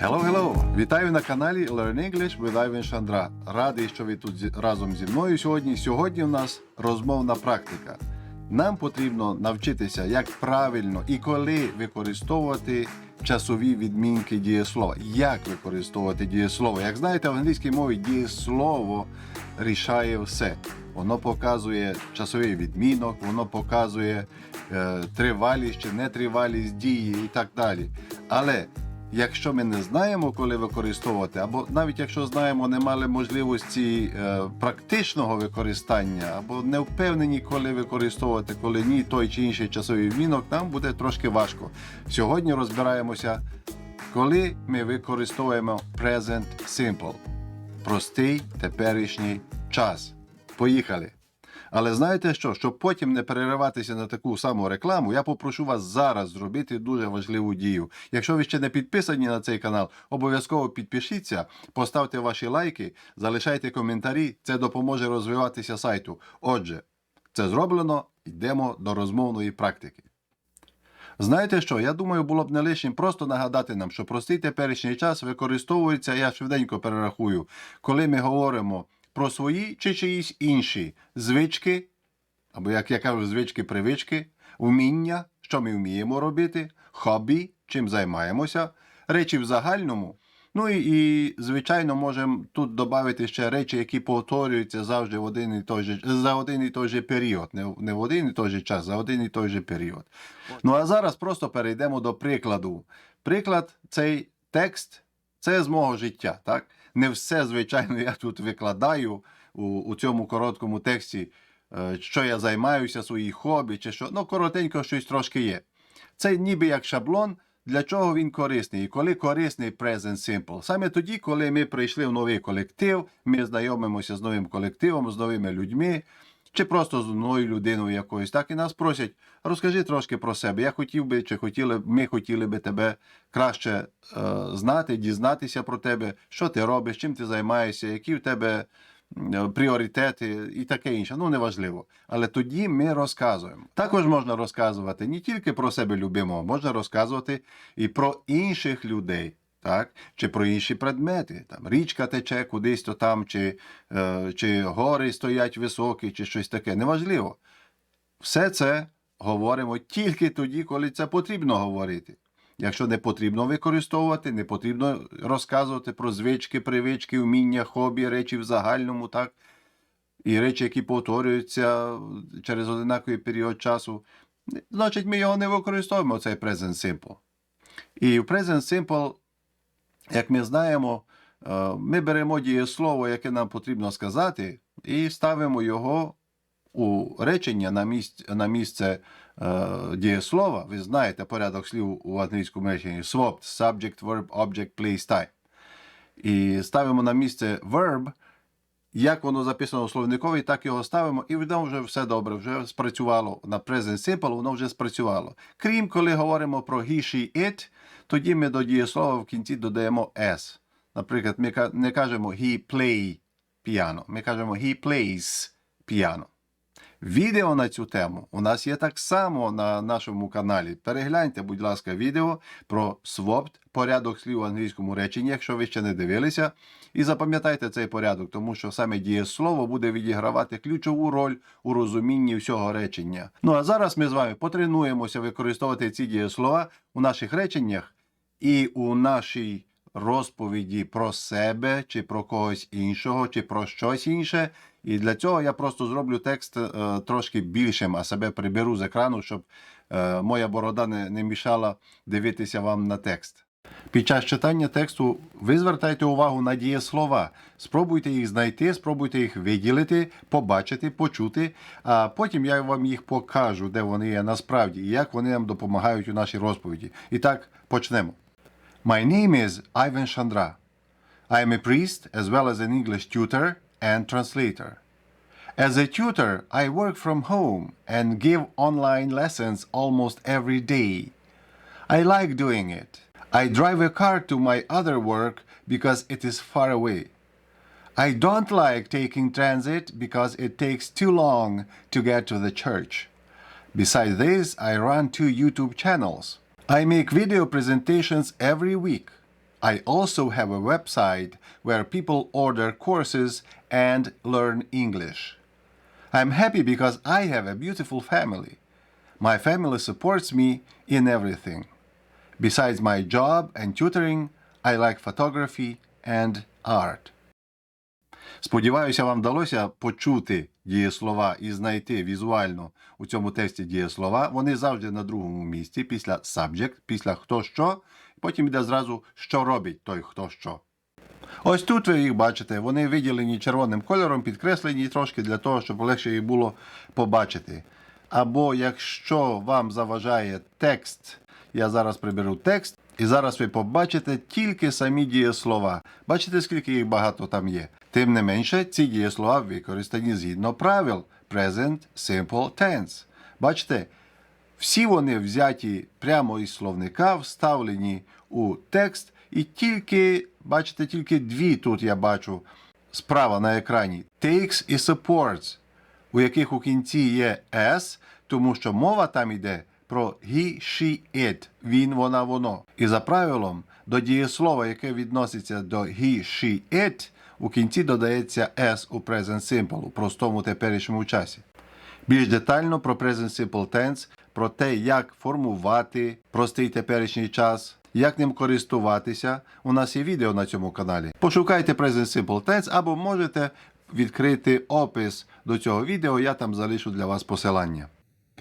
Hello, hello! Вітаю на каналі Learn English with Ivan Шандра. Радий, що ви тут разом зі мною сьогодні. Сьогодні у нас розмовна практика. Нам потрібно навчитися, як правильно і коли використовувати часові відмінки дієслова. Як використовувати дієслово? Як знаєте, в англійській мові дієслово рішає все. Воно показує часовий відмінок, воно показує е, тривалість чи нетривалість дії і так далі. Але якщо ми не знаємо, коли використовувати, або навіть якщо знаємо, не мали можливості е, практичного використання, або не впевнені, коли використовувати, коли ні той чи інший часовий відмінок, нам буде трошки важко. Сьогодні розбираємося, коли ми використовуємо present simple простий теперішній час. Поїхали! Але знаєте що? Щоб потім не перериватися на таку саму рекламу, я попрошу вас зараз зробити дуже важливу дію. Якщо ви ще не підписані на цей канал, обов'язково підпишіться, поставте ваші лайки, залишайте коментарі. Це допоможе розвиватися сайту. Отже, це зроблено. Йдемо до розмовної практики. Знаєте що? Я думаю, було б не лишнім просто нагадати нам, що простий теперішній час використовується, я швиденько перерахую, коли ми говоримо про свої чи чиїсь інші звички, або як я кажу, звички, привички, вміння, що ми вміємо робити, хобі, чим займаємося, речі в загальному. Ну і, і звичайно, можемо тут додати ще речі, які повторюються завжди в один і той же за один і той же період, не, в- не в один і той же час, за один і той же період. Ну а зараз просто перейдемо до прикладу. Приклад, цей текст це з мого життя. Так? Не все, звичайно, я тут викладаю у, у цьому короткому тексті, е, що я займаюся, свої хобі чи що. Ну, коротенько щось трошки є. Це ніби як шаблон, для чого він корисний. І коли корисний Present Simple? Саме тоді, коли ми прийшли в новий колектив, ми знайомимося з новим колективом, з новими людьми, чи просто з новою людиною якоюсь, так і нас просять, розкажи трошки про себе. Я хотів би, чи хотіли, ми хотіли би тебе краще е, знати, дізнатися про тебе, що ти робиш, чим ти займаєшся, які в тебе пріоритети і таке інше. Ну, неважливо. Але тоді ми розказуємо. Також можна розказувати не тільки про себе любимого, можна розказувати і про інших людей. Так, чи про інші предмети, там річка тече кудись то там, чи, е, чи гори стоять високі, чи щось таке. Неважливо. Все це говоримо тільки тоді, коли це потрібно говорити. Якщо не потрібно використовувати, не потрібно розказувати про звички, привички, вміння, хобі, речі в загальному, так? І речі, які повторюються через одинаковий період часу, значить, ми його не використовуємо, цей Present Simple. І в Present Simple, як ми знаємо, е, ми беремо дієслово, яке нам потрібно сказати, і ставимо його у речення на місце, на місце е, дієслова. Ви знаєте порядок слів у англійському реченні swapped, subject, verb, object, place, time. І ставимо на місце verb, як воно записано у словникові, так його ставимо, і воно вже все добре, вже спрацювало. На present simple воно вже спрацювало. Крім коли говоримо про he, she, it, тоді ми до дієслова в кінці додаємо s. Наприклад, ми не кажемо he play piano, ми кажемо he plays piano. Відео на цю тему у нас є так само на нашому каналі. Перегляньте, будь ласка, відео про swapped, порядок слів у англійському реченні, якщо ви ще не дивилися. І запам'ятайте цей порядок, тому що саме дієслово буде відігравати ключову роль у розумінні всього речення. Ну а зараз ми з вами потренуємося використовувати ці дієслова у наших реченнях і у нашій розповіді про себе, чи про когось іншого, чи про щось інше. І для цього я просто зроблю текст е, трошки більшим, а себе приберу з екрану, щоб е, моя борода не, не мішала дивитися вам на текст. Під час читання тексту ви звертайте увагу на дієслова. Спробуйте їх знайти, спробуйте їх виділити, побачити, почути, а потім я вам їх покажу, де вони є насправді і як вони нам допомагають у нашій розповіді. І так, почнемо. My name is Ivan Chandra. I am a priest as well as an English tutor and translator. As a tutor, I work from home and give online lessons almost every day. I like doing it. I drive a car to my other work because it is far away. I don't like taking transit because it takes too long to get to the church. Besides this, I run two YouTube channels. I make video presentations every week. I also have a website where people order courses and learn English. I'm happy because I have a beautiful family. My family supports me in everything. Besides my job and tutoring, I like photography and art. Сподіваюся, вам вдалося почути дієслова і знайти візуально у цьому тексті дієслова. Вони завжди на другому місці, після subject, після хто що, потім йде зразу, що робить той хто що. Ось тут ви їх бачите, вони виділені червоним кольором, підкреслені трошки для того, щоб легше їх було побачити. Або якщо вам заважає текст, я зараз приберу текст, і зараз ви побачите тільки самі дієслова. Бачите, скільки їх багато там є. Тим не менше, ці дієслова використані згідно правил Present Simple Tense. Бачите, всі вони взяті прямо із словника, вставлені у текст, і тільки, бачите, тільки дві тут я бачу справа на екрані: takes і supports, у яких у кінці є s, тому що мова там йде про he, she, it, він, вона, воно. І за правилом, до дієслова, яке відноситься до he, she, it, у кінці додається s у present simple, у простому теперішньому часі. Більш детально про Present Simple Tense, про те, як формувати простий теперішній час, як ним користуватися. У нас є відео на цьому каналі. Пошукайте Present Simple Tense або можете відкрити опис до цього відео, я там залишу для вас посилання.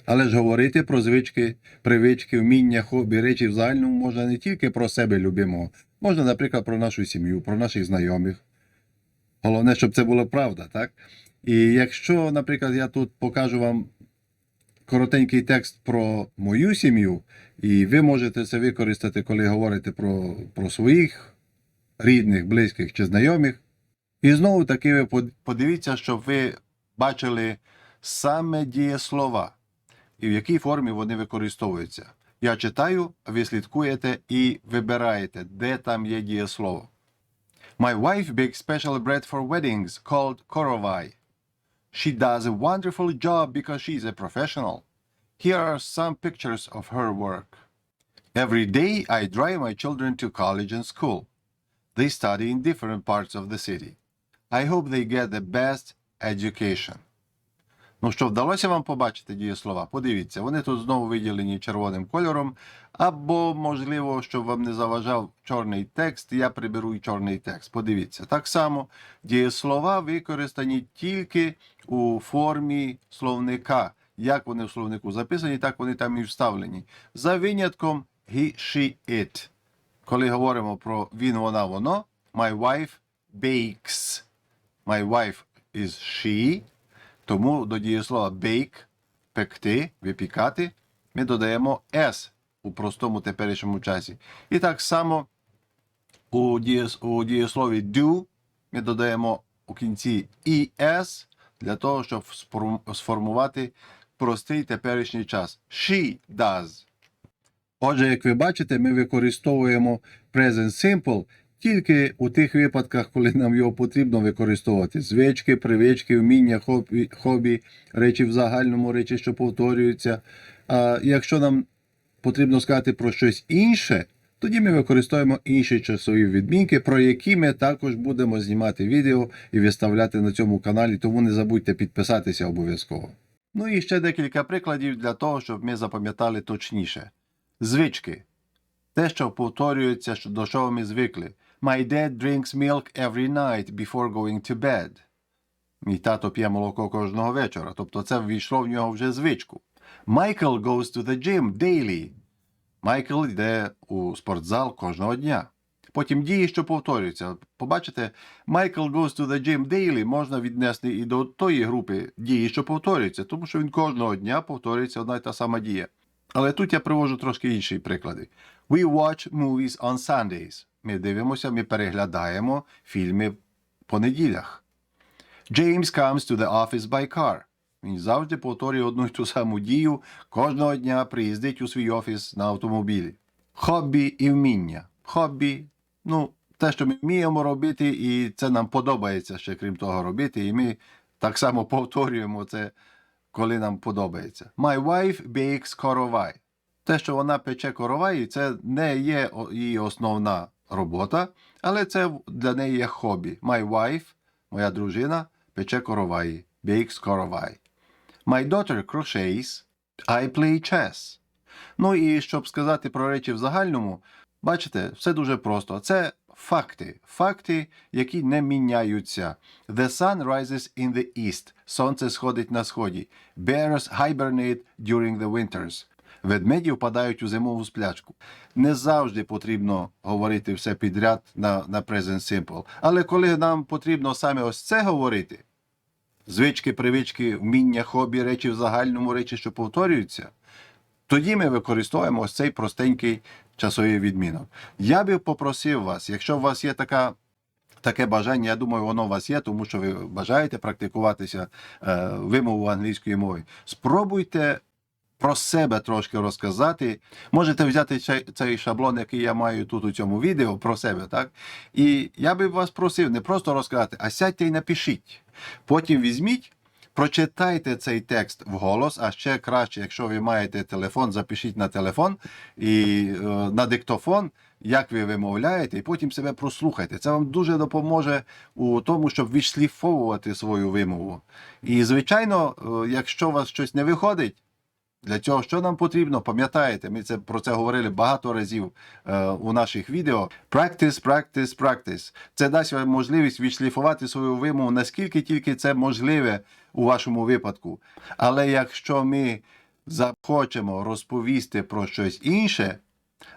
Але ж говорити про звички, привички, вміння, хобі, речі в загальному можна не тільки про себе любимого, можна, наприклад, про нашу сім'ю, про наших знайомих. Головне, щоб це була правда, так? І якщо, наприклад, я тут покажу вам коротенький текст про мою сім'ю, і ви можете це використати, коли говорите про, про своїх рідних, близьких чи знайомих. І знову таки ви подивіться, щоб ви бачили саме дієслова і в якій формі вони використовуються. Я читаю, а ви слідкуєте і вибираєте, де там є дієслово. My wife bakes special bread for weddings called korovai. She does a wonderful job because she's a professional. Here are some pictures of her work. Every day I drive my children to college and school. They study in different parts of the city. I hope they get the best education. Ну що, вдалося вам побачити дієслова? Подивіться, вони тут знову виділені червоним кольором. Або, можливо, щоб вам не заважав чорний текст, я приберу і чорний текст. Подивіться. Так само дієслова використані тільки у формі словника. Як вони в словнику записані, так вони там і вставлені. За винятком he, she, it. Коли говоримо про він, вона, воно, my wife bakes. My wife is she. Тому до дієслова bake пекти, випікати, ми додаємо s у простому теперішньому часі. І так само у, дієс, у дієслові do ми додаємо у кінці es для того, щоб сформувати простий теперішній час. She does. Отже, як ви бачите, ми використовуємо Present Simple тільки у тих випадках, коли нам його потрібно використовувати. Звички, привички, вміння, хобі, хобі, речі в загальному, речі, що повторюються. А якщо нам потрібно сказати про щось інше, тоді ми використовуємо інші часові відмінки, про які ми також будемо знімати відео і виставляти на цьому каналі, тому не забудьте підписатися обов'язково. Ну і ще декілька прикладів для того, щоб ми запам'ятали точніше. Звички. Те, що повторюється, до чого ми звикли. My dad drinks milk every night before going to bed. Мій тато п'є молоко кожного вечора. Тобто це ввійшло в нього вже звичку. Michael goes to the gym daily. Майкл йде у спортзал кожного дня. Потім дії, що повторюються. Побачите, Michael goes to the gym daily можна віднести і до тої групи дії, що повторюються, тому що він кожного дня повторюється одна й та сама дія. Але тут я привожу трошки інші приклади. We watch movies on Sundays. Ми дивимося, ми переглядаємо фільми по неділях. James comes to the office by car. Він завжди повторює одну й ту саму дію, кожного дня приїздить у свій офіс на автомобілі. Хобі і вміння. Хобі, ну, те, що ми вміємо робити, і це нам подобається ще крім того робити, і ми так само повторюємо це, коли нам подобається. My wife bakes коровай. Те, що вона пече коровай, це не є її основна робота, але це для неї є хобі. My wife, моя дружина, пече короваї, bakes коровай. My daughter crochets, I play chess. Ну і щоб сказати про речі в загальному, бачите, все дуже просто. Це факти. Факти, які не міняються. The sun rises in the east. Сонце сходить на сході. Bears hibernate during the winters. Ведмеді впадають у зимову сплячку. Не завжди потрібно говорити все підряд на, на present simple. Але коли нам потрібно саме ось це говорити, звички, привички, вміння, хобі, речі в загальному, речі, що повторюються, тоді ми використовуємо ось цей простенький часовий відмінок. Я би попросив вас, якщо у вас є така. Таке бажання, я думаю, воно у вас є, тому що ви бажаєте практикуватися е, вимову англійської мови. Спробуйте про себе трошки розказати. Можете взяти цей, шаблон, який я маю тут у цьому відео, про себе, так? І я би вас просив не просто розказати, а сядьте і напишіть. Потім візьміть, прочитайте цей текст вголос, а ще краще, якщо ви маєте телефон, запишіть на телефон і е, на диктофон, як ви вимовляєте, і потім себе прослухайте. Це вам дуже допоможе у тому, щоб відшліфовувати свою вимову. І, звичайно, е, якщо у вас щось не виходить, для цього що нам потрібно? Пам'ятаєте, ми це про це говорили багато разів е, у наших відео. Practice, practice, practice. Це дасть вам можливість відшліфувати свою вимову, наскільки тільки це можливе у вашому випадку. Але якщо ми захочемо розповісти про щось інше,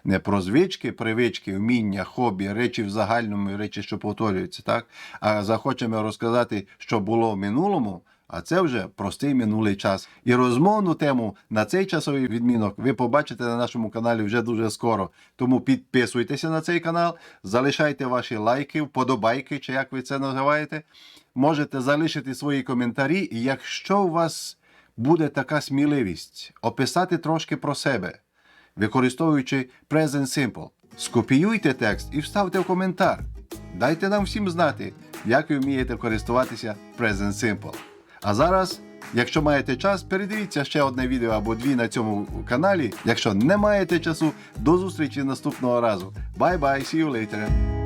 не про звички, привички, вміння, хобі, речі в загальному, речі, що повторюються, так? а захочемо розказати, що було в минулому, а це вже простий минулий час. І розмовну тему на цей часовий відмінок ви побачите на нашому каналі вже дуже скоро. Тому підписуйтеся на цей канал, залишайте ваші лайки, вподобайки, чи як ви це називаєте. Можете залишити свої коментарі, і якщо у вас буде така сміливість описати трошки про себе використовуючи Present Simple. Скопіюйте текст і вставте в коментар. Дайте нам всім знати, як ви вмієте користуватися Present Simple. А зараз, якщо маєте час, передивіться ще одне відео або дві на цьому каналі. Якщо не маєте часу, до зустрічі наступного разу. Bye-bye, see you later.